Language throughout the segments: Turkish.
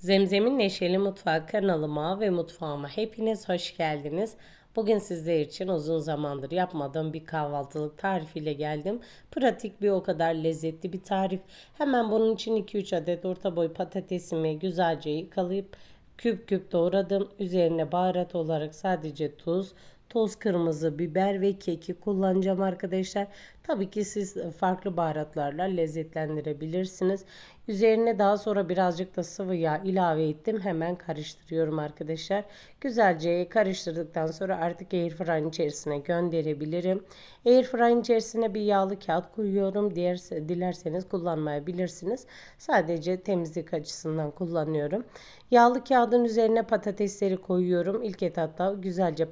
Zemzem'in Neşeli Mutfağı kanalıma ve mutfağıma hepiniz hoş geldiniz. Bugün sizler için uzun zamandır yapmadığım bir kahvaltılık tarifiyle geldim. Pratik bir o kadar lezzetli bir tarif. Hemen bunun için 2-3 adet orta boy patatesimi güzelce yıkalayıp küp küp doğradım. Üzerine baharat olarak sadece tuz, toz kırmızı biber ve keki kullanacağım arkadaşlar. Tabii ki siz farklı baharatlarla lezzetlendirebilirsiniz. Üzerine daha sonra birazcık da sıvı yağ ilave ettim. Hemen karıştırıyorum arkadaşlar. Güzelce karıştırdıktan sonra artık airfryer'ın içerisine gönderebilirim. Airfryer'ın içerisine bir yağlı kağıt koyuyorum. Diğer dilerseniz kullanmayabilirsiniz. Sadece temizlik açısından kullanıyorum. Yağlı kağıdın üzerine patatesleri koyuyorum. İlk etapta güzelce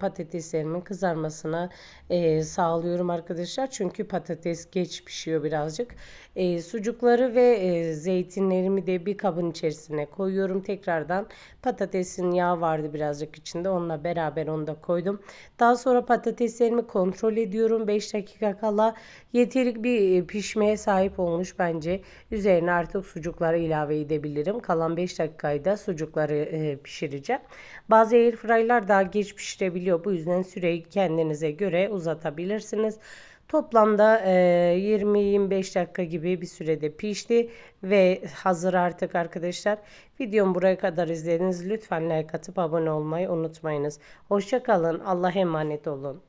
patateslerimin kızarmasına e, sağlıyorum arkadaşlar. Çünkü patates geç pişiyor birazcık. E, sucukları ve e, zeytinlerimi de bir kabın içerisine koyuyorum. Tekrardan patatesin yağı vardı birazcık içinde. Onunla beraber onu da koydum. Daha sonra patateslerimi kontrol ediyorum. 5 dakika kala yeteri bir pişmeye sahip olmuş bence. Üzerine artık sucukları ilave edebilirim. Kalan 5 dakikayı da sucukları e, pişireceğim. Bazı airfryer'lar daha geç pişirebiliyor. Bu yüzden süreyi kendinize göre uzatabilirsiniz. Toplamda e, 20-25 dakika gibi bir sürede pişti ve hazır artık arkadaşlar. Videomu buraya kadar izlediniz. Lütfen like atıp abone olmayı unutmayınız. Hoşçakalın. Allah'a emanet olun.